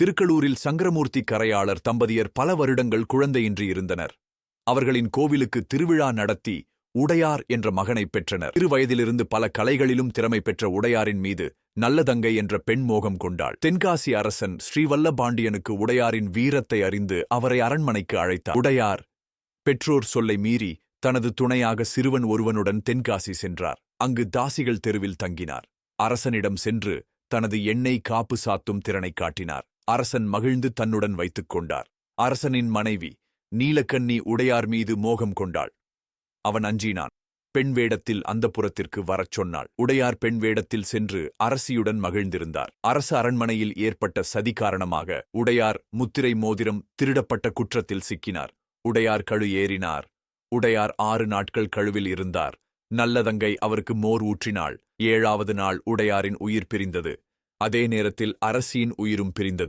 திருக்களூரில் சங்கரமூர்த்தி கரையாளர் தம்பதியர் பல வருடங்கள் குழந்தையின்றி இருந்தனர். அவர்களின் கோவிலுக்கு திருவிழா நடத்தி உடையார் என்ற மகனைப் பெற்றனர். சிறு வயதிலிருந்து பல கலைகளிலும் திறமை பெற்ற உடையாரின் மீது நல்லதங்கை என்ற பெண் மோகம் கொண்டாள். தென்காசி அரசன் ஸ்ரீவல்லபாண்டியனுக்கு உடையாரின் வீரத்தை அறிந்து அவரை அரண்மனைக்கு அழைத்தார். உடையார் பெற்றோர் சொல்லை மீறி தனது துணையாக சிறுவன் ஒருவனுடன் தென்காசி சென்றார். அங்கு தாசிகள் தெருவில் தங்கினார். அரசனிடம் சென்று தனது எண்ணெய் காப்பு சாத்தும் திறனைக் காட்டினார். அரசன் மகிழ்ந்து தன்னுடன் வைத்துக் கொண்டார். அரசனின் மனைவி நீலக்கண்ணி உடையார் மீது மோகம் கொண்டாள். அவன் அஞ்சினான். பெண் வேடத்தில் அந்தப்புறத்திற்கு வரச் சொன்னாள். உடையார் பெண் வேடத்தில் சென்று அரசியுடன் மகிழ்ந்திருந்தார். அரச அரண்மனையில் ஏற்பட்ட சதி காரணமாக உடையார் முத்திரை மோதிரம் திருடப்பட்ட குற்றத்தில் சிக்கினார். உடையார் கழு ஏறினார். உடையார் ஆறு நாட்கள் கழுவில் இருந்தார். நல்லதங்கை அவருக்கு மோர் ஊற்றினாள். ஏழாவது நாள் உடையாரின் உயிர் பிரிந்தது. அதே நேரத்தில் அரசியின் உயிரும் பிரிந்தது.